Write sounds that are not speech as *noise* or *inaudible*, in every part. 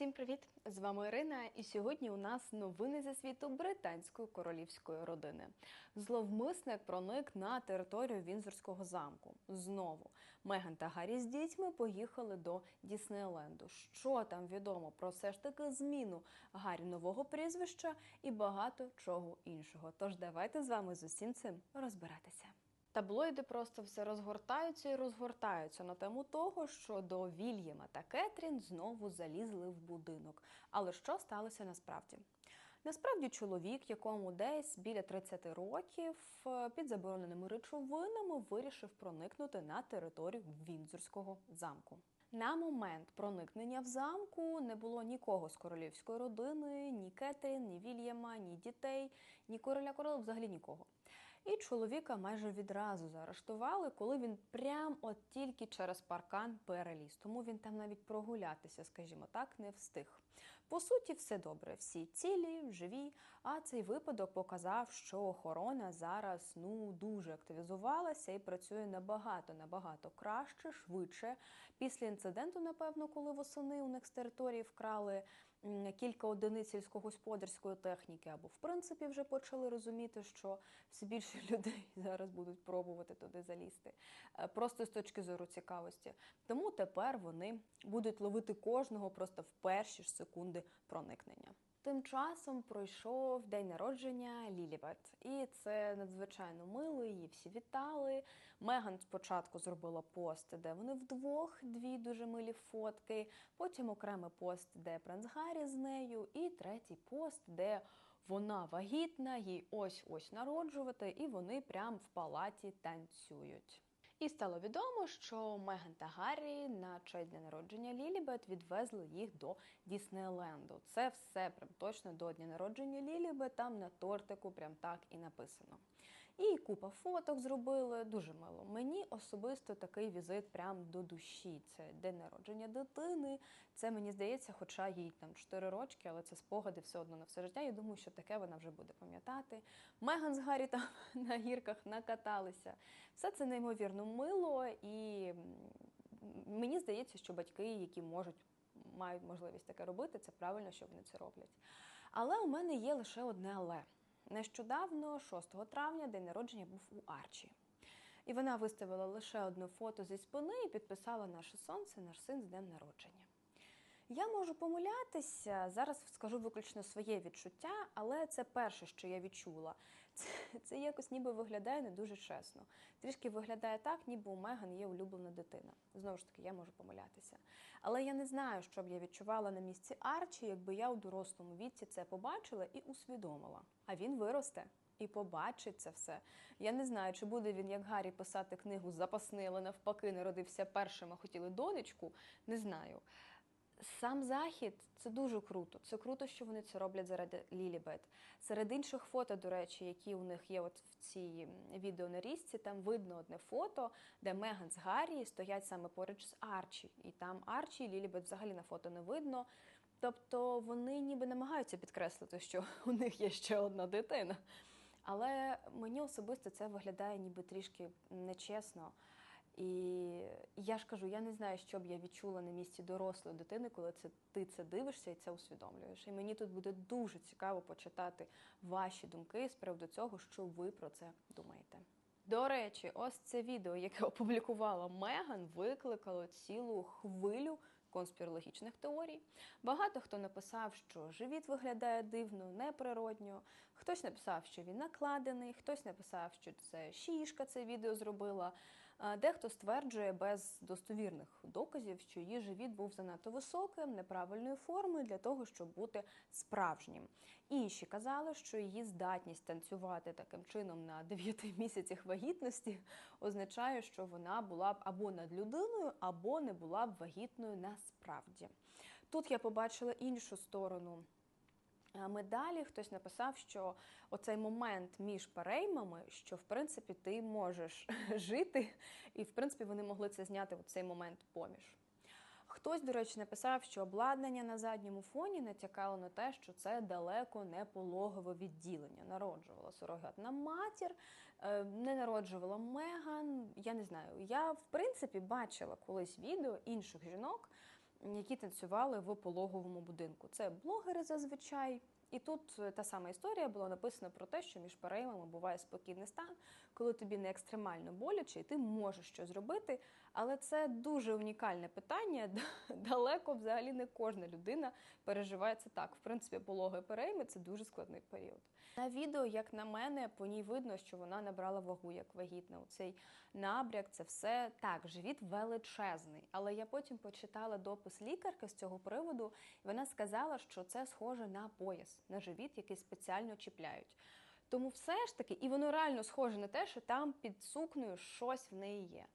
Всім привіт! З вами Ірина, і сьогодні у нас новини зі світу британської королівської родини. Зловмисник проник на територію Вінзорського замку. Знову Меган та Гаррі з дітьми поїхали до Діснейленду. Що там відомо про все ж таки зміну Гаррі нового прізвища і багато чого іншого. Тож давайте з вами з усім цим розбиратися. Таблоїди просто все розгортаються і розгортаються на тему того, що до Вільяма та Кетрін знову залізли в будинок. Але що сталося насправді? Насправді, чоловік, якому десь біля 30 років е, під забороненими речовинами вирішив проникнути на територію Віндзорського замку. На момент проникнення в замку не було нікого з королівської родини, ні Кетрін, ні Вільяма, ні дітей, ні короля короля, взагалі нікого. І чоловіка майже відразу заарештували, коли він прям от тільки через паркан переліз. Тому він там навіть прогулятися, скажімо так, не встиг. По суті, все добре, всі цілі, живі. А цей випадок показав, що охорона зараз ну дуже активізувалася і працює набагато набагато краще, швидше. Після інциденту, напевно, коли восени у них з території вкрали кілька одиниць сільськогосподарської техніки, або в принципі вже почали розуміти, що все більше *laughs* людей зараз будуть пробувати туди залізти, е, просто з точки зору цікавості. Тому тепер вони будуть ловити кожного просто в перші ж секунди проникнення. Тим часом пройшов день народження Лілібет, і це надзвичайно мило. Її всі вітали. Меган спочатку зробила пост, де вони вдвох, дві дуже милі фотки. Потім окремий пост, де принц Гаррі з нею, і третій пост, де вона вагітна, їй ось ось народжувати, і вони прям в палаті танцюють. І стало відомо, що Меган та Гаррі на честь дня народження Лілібет відвезли їх до Діснейленду. Це все прям точно до дня народження Лілібет, там на тортику прям так і написано. І купа фоток зробили, дуже мило. Мені особисто такий візит прям до душі. Це день народження дитини. Це мені здається, хоча їй там 4 рочки, але це спогади все одно на все життя. Я думаю, що таке вона вже буде пам'ятати. Меган з Гаррі там *laughs* на гірках накаталися. Все це неймовірно мило, і мені здається, що батьки, які можуть. Мають можливість таке робити, це правильно, що вони це роблять. Але у мене є лише одне але. Нещодавно, 6 травня, день народження був у Арчі. І вона виставила лише одне фото зі спини і підписала наше сонце, наш син з днем народження. Я можу помилятися, зараз скажу виключно своє відчуття, але це перше, що я відчула. Це це якось ніби виглядає не дуже чесно. Трішки виглядає так, ніби у Меган є улюблена дитина. Знову ж таки, я можу помилятися. Але я не знаю, що б я відчувала на місці Арчі, якби я у дорослому віці це побачила і усвідомила. А він виросте. І побачить це все. Я не знаю, чи буде він, як Гаррі, писати книгу запасний, але навпаки, народився першим, а хотіли донечку. Не знаю. Сам захід це дуже круто. Це круто, що вони це роблять заради Лілібет. Серед інших фото, до речі, які у них є от в цій відеонарізці, там видно одне фото, де Меган з Гаррі стоять саме поруч з Арчі. І там Арчі і Лілібет взагалі на фото не видно. Тобто вони ніби намагаються підкреслити, що *laughs* у них є ще одна дитина. Але мені особисто це виглядає ніби трішки нечесно. І я ж кажу, я не знаю, що б я відчула на місці дорослої дитини, коли це ти це дивишся і це усвідомлюєш. І мені тут буде дуже цікаво почитати ваші думки з приводу цього, що ви про це думаєте. До речі, ось це відео, яке опублікувала Меган, викликало цілу хвилю конспірологічних теорій. Багато хто написав, що живіт виглядає дивно, неприродньо. Хтось написав, що він накладений, хтось написав, що це шішка це відео зробила. Дехто стверджує без достовірних доказів, що її живіт був занадто високим, неправильної форми для того, щоб бути справжнім. Інші казали, що її здатність танцювати таким чином на 9 місяцях вагітності означає, що вона була б або над людиною, або не була б вагітною насправді. Тут я побачила іншу сторону. Медалі хтось написав, що оцей момент між переймами, що в принципі ти можеш *laughs* жити, і в принципі вони могли це зняти в цей момент поміж. Хтось, до речі, написав, що обладнання на задньому фоні натякало на те, що це далеко не пологове відділення. Народжувала сурогатна матір, е, не народжувала Меган. Я не знаю. Я в принципі бачила колись відео інших жінок які танцювали в пологовому будинку. Це блогери зазвичай. І тут е, та сама історія була написана про те, що між переймами буває спокійний стан, коли тобі не екстремально боляче, і ти можеш щось зробити. Але це дуже унікальне питання. *laughs* Далеко взагалі не кожна людина переживає це так. В принципі, пологи перейми це дуже складний період. На відео, як на мене, по ній видно, що вона набрала вагу як вагітна. Цей набряк, це все так, живіт величезний. Але я потім почитала допис лікарки з цього приводу, і вона сказала, що це схоже на пояс, на живіт, який спеціально чіпляють. Тому все ж таки, і воно реально схоже на те, що там під сукнею щось в неї є.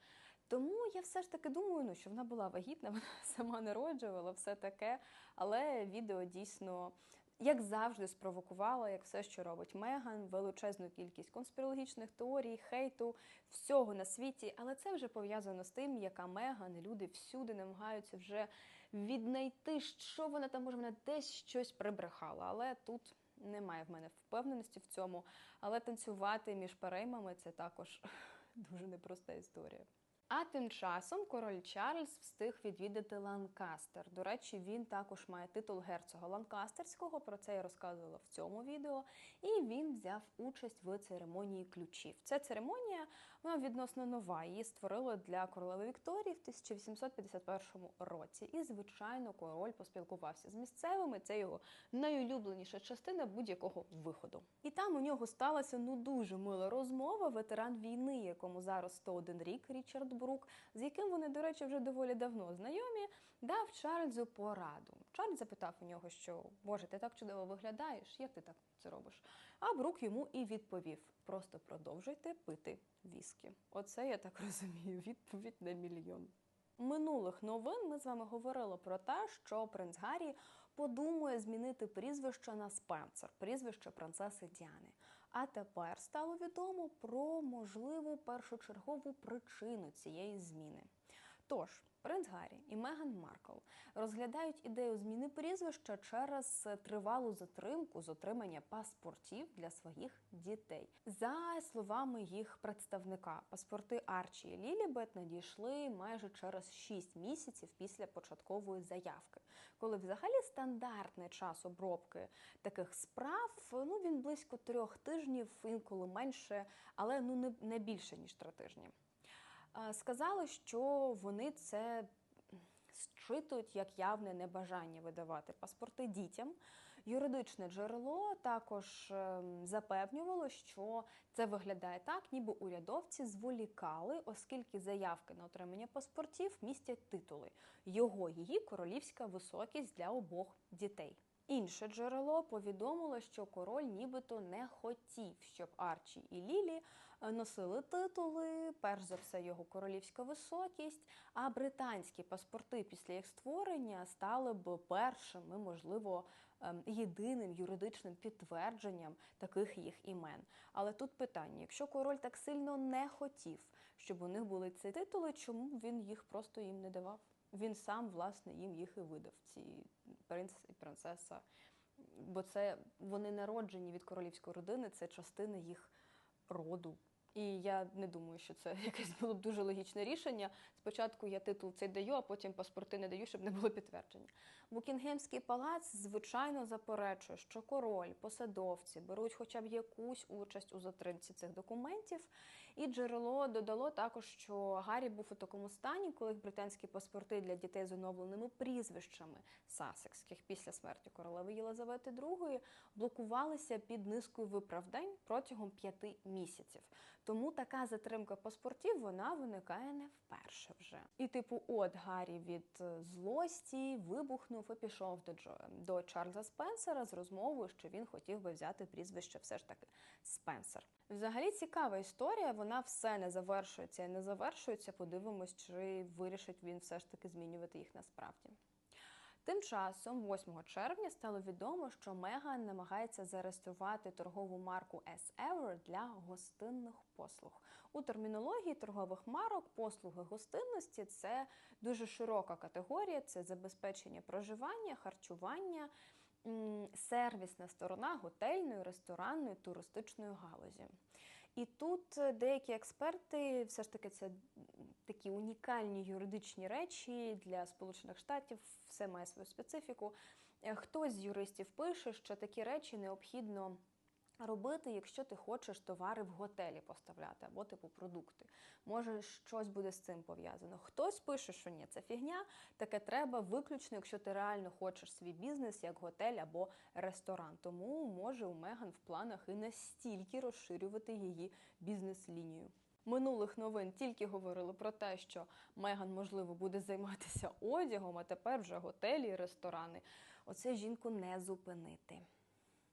Тому я все ж таки думаю, ну, що вона була вагітна, *laughs* вона сама народжувала, все таке. Але відео дійсно, як завжди, спровокувало, як все, що робить Меган, величезну кількість конспірологічних теорій, хейту, всього на світі. Але це вже пов'язано з тим, яка Меган, люди всюди намагаються вже віднайти, що вона там може, вона десь щось прибрехала. Але тут немає в мене впевненості в цьому. Але танцювати між переймами це також *laughs* дуже непроста історія. А тим часом король Чарльз встиг відвідати Ланкастер. До речі, він також має титул герцога Ланкастерського. Про це я розказувала в цьому відео. І він взяв участь в церемонії ключів. Ця церемонія вона відносно нова. Її створили для королеви Вікторії в 1851 році. І, звичайно, король поспілкувався з місцевими. Це його найулюбленіша частина будь-якого виходу. І там у нього сталася ну дуже мила розмова. Ветеран війни, якому зараз 101 рік, Річард Брук, з яким вони, до речі, вже доволі давно знайомі, дав Чарльзу пораду. Чарльз запитав у нього, що Боже, ти так чудово виглядаєш, як ти так це робиш? А Брук йому і відповів: просто продовжуйте пити віскі. Оце я так *laughs* розумію. Відповідь на мільйон. Минулих новин ми з вами говорили про те, що принц Гаррі подумує змінити прізвище на Спенсер, прізвище принцеси Діани. А тепер стало відомо про можливу першочергову причину цієї зміни. Тож, принц Гаррі і Меган Маркл розглядають ідею зміни прізвища через тривалу затримку з отримання паспортів для своїх дітей. За словами їх представника, паспорти Арчі і Лілібет надійшли майже через 6 місяців після початкової заявки, коли взагалі стандартний час обробки таких справ ну він близько трьох тижнів, інколи менше, але ну не, більше ніж три тижні. Сказали, що вони це зчитують як явне небажання видавати паспорти дітям. Юридичне джерело також ем, запевнювало, що це виглядає так, ніби урядовці зволікали, оскільки заявки на отримання паспортів містять титули його її королівська високість для обох дітей. Інше джерело повідомило, що король нібито не хотів, щоб Арчі і Лілі носили титули, перш за все його королівська високість. А британські паспорти після їх створення стали б першим і, можливо, ем, єдиним юридичним підтвердженням таких їх імен. Але тут питання: якщо король так сильно не хотів, щоб у них були ці титули, чому він їх просто їм не давав? Він сам, власне, їм їх і видав, ці принц і принцеса. Бо це вони народжені від королівської родини, це частина їх роду. І я не думаю, що це *laughs* якесь було б дуже логічне рішення. Спочатку я титул цей даю, а потім паспорти не даю, щоб не було підтвердження. Букінгемський палац, звичайно, заперечує, що король, посадовці беруть хоча б якусь участь у затримці цих документів. І джерело додало також, що Гаррі був у такому стані, коли британські паспорти для дітей з оновленими прізвищами сасекських після смерті королеви Єлизавети II блокувалися під низкою виправдань протягом п'яти місяців. Тому така затримка паспортів вона виникає не вперше вже. І типу, от Гаррі від злості вибухнув і пішов до Джо до Чарльза Спенсера з розмовою, що він хотів би взяти прізвище все ж таки Спенсер. Взагалі цікава історія. Вона все не завершується і не завершується. Подивимось, чи вирішить він все ж таки змінювати їх насправді. Тим часом, 8 червня, стало відомо, що Меган намагається зареєструвати торгову марку S Ever для гостинних послуг. У термінології торгових марок послуги гостинності це дуже широка категорія, це забезпечення проживання, харчування, сервісна сторона готельної, ресторанної, туристичної галузі. І тут е, деякі експерти, все ж таки, це такі унікальні юридичні речі для Сполучених Штатів, все має свою специфіку. Е, Хтось з юристів пише, що такі речі необхідно робити, якщо ти хочеш товари в готелі поставляти або типу продукти. Може, щось буде з цим пов'язано. Хтось пише, що ні, це фігня, таке треба виключно, якщо ти реально хочеш свій бізнес як готель або ресторан. Тому може у Меган в планах і настільки розширювати її бізнес-лінію. Минулих новин тільки говорили про те, що Меган, можливо, буде займатися одягом, а тепер вже готелі і ресторани. Оце жінку не зупинити.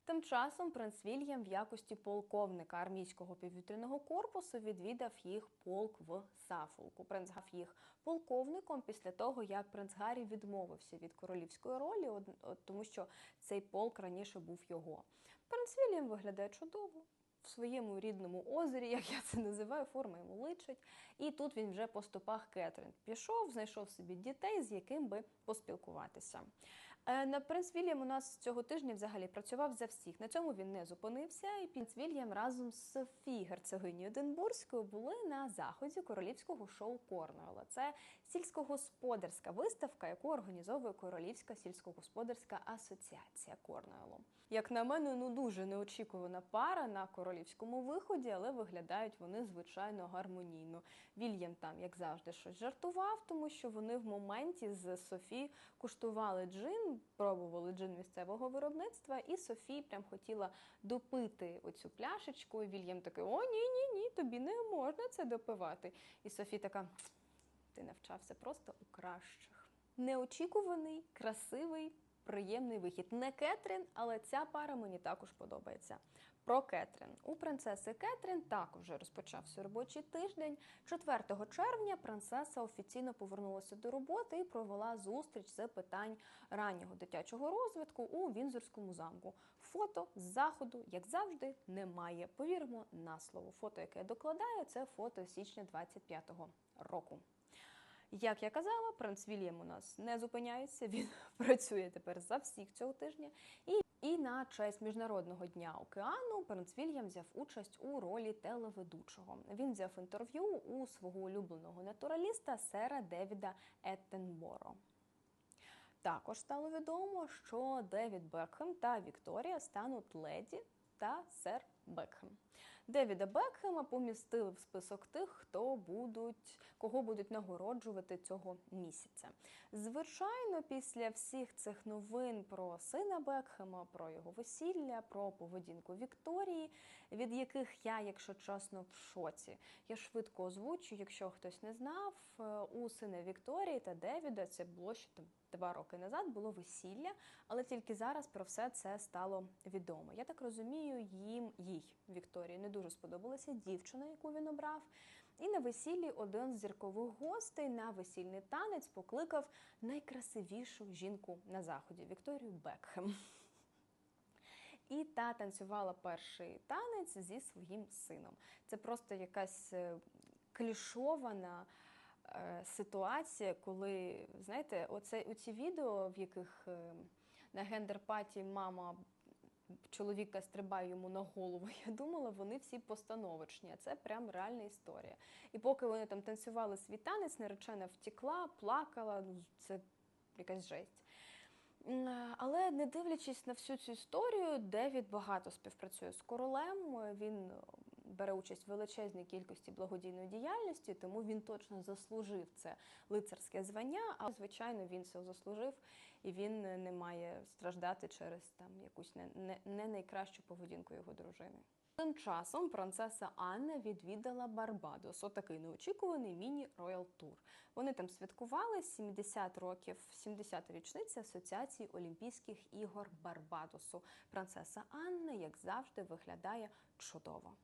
Тим часом принц Вільям в якості полковника армійського піввітряного корпусу відвідав їх полк в Сафолку. Принц гав їх полковником після того, як принц Гаррі відмовився від королівської ролі, тому що цей полк раніше був його. Принц Вільям виглядає чудово. В своєму рідному озері, як я це називаю, форма йому личить. І тут він вже по стопах Кетрін пішов, знайшов собі дітей, з яким би поспілкуватися. Е, На принц Вільям у нас цього тижня взагалі працював за всіх. На цьому він не зупинився. І принц Вільям разом з Софією герцогинею Единбурзькою були на заході королівського шоу Корнуола. Це сільськогосподарська виставка, яку організовує Королівська сільськогосподарська асоціація Корнуолу. Як на мене, ну дуже неочікувана пара на королівському виході, але виглядають вони звичайно гармонійно. Вільям там, як завжди, щось жартував, тому що вони в моменті з Софі куштували джин, пробували джин місцевого виробництва, і Софі прям хотіла допити оцю пляшечку. І Вільям такий: О, ні, ні, ні, тобі не можна це допивати. І Софі така: ти навчався просто у кращих. Неочікуваний, красивий, приємний вихід. Не Кетрін, але ця пара мені також подобається. Про Кетрін. У принцеси Кетрін також вже розпочався робочий тиждень. 4 червня принцеса офіційно повернулася до роботи і провела зустріч з питань раннього дитячого розвитку у Вінзорському замку. Фото з заходу, як завжди, немає. Повіримо на слово. Фото, яке я докладаю, це фото січня 25-го року. Як я казала, принц Вільям у нас не зупиняється. Він *laughs* працює тепер за всіх цього тижня. І, і на честь міжнародного дня океану принц Вільям взяв участь у ролі телеведучого. Він взяв інтерв'ю у свого улюбленого натураліста сера Девіда Еттенборо. Також стало відомо, що Девід Бекхем та Вікторія стануть леді та сер Бекхем. Девіда Бекхема помістили в список тих, хто будуть, кого будуть нагороджувати цього місяця. Звичайно, після всіх цих новин про сина Бекхема, про його весілля, про поведінку Вікторії, від яких я, якщо чесно, в шоці. Я швидко озвучу, якщо хтось не знав, е, у сина Вікторії та Девіда це було ще там два роки назад, було весілля, але тільки зараз про все це стало відомо. Я так розумію, їм їй Вікторії не дуже сподобалася дівчина, яку він обрав. І на весіллі один з зіркових гостей на весільний танець покликав найкрасивішу жінку на заході Вікторію Бекхем. І та танцювала перший танець зі своїм сином. Це просто якась е, клішована ситуація, коли, знаєте, оце, оці відео, в яких е, на гендер-паті мама чоловіка стрибає йому на голову. *laughs* Я думала, вони всі постановочні, а це прям реальна історія. І поки вони там танцювали свій танець, наречена втікла, плакала. Ну, це якась жесть. Але не дивлячись на всю цю історію, Девід багато співпрацює з королем. Він е, бере участь в величезній кількості благодійної діяльності, тому він точно заслужив це лицарське звання. А звичайно, він це заслужив, і він не має страждати через там якусь не, не, не найкращу поведінку його дружини. Тим часом принцеса Анна відвідала Барбадос, отакий неочікуваний міні-роял тур. Вони там святкували 70 років, 70-та річниця Асоціації Олімпійських ігор Барбадосу. Принцеса Анна, як завжди, виглядає чудово.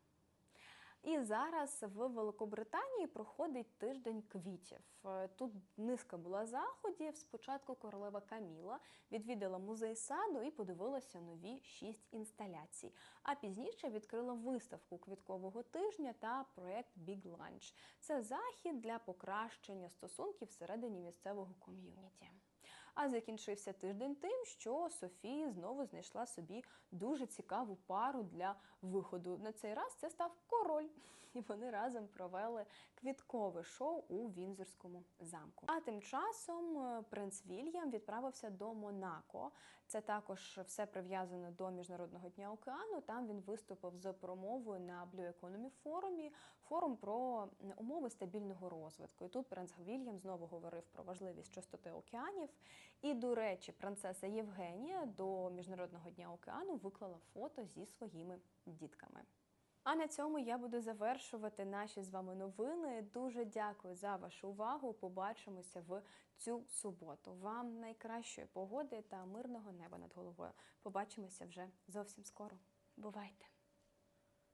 І зараз в Великобританії проходить тиждень квітів. Е, Тут низка була заходів. Спочатку королева Каміла відвідала музей саду і подивилася нові шість інсталяцій. А пізніше відкрила виставку квіткового тижня та проєкт Big Lunch. Це захід для покращення стосунків всередині місцевого ком'юніті. А закінчився тиждень тим, що Софія знову знайшла собі дуже цікаву пару для виходу. На цей раз це став король, і вони разом провели квіткове шоу у Вінзорському замку. А тим часом е, принц Вільям відправився до Монако. Це також все прив'язано до міжнародного дня океану. Там він виступив з промовою на Blue Economy форумі, форум про умови стабільного розвитку. І тут принц Вільям знову говорив про важливість чистоти океанів. І, до речі, принцеса Євгенія до міжнародного дня океану виклала фото зі своїми дітками. А на цьому я буду завершувати наші з вами новини. Дуже дякую за вашу увагу. Побачимося в цю суботу. Вам найкращої погоди та мирного неба над головою. Побачимося вже зовсім скоро. Бувайте!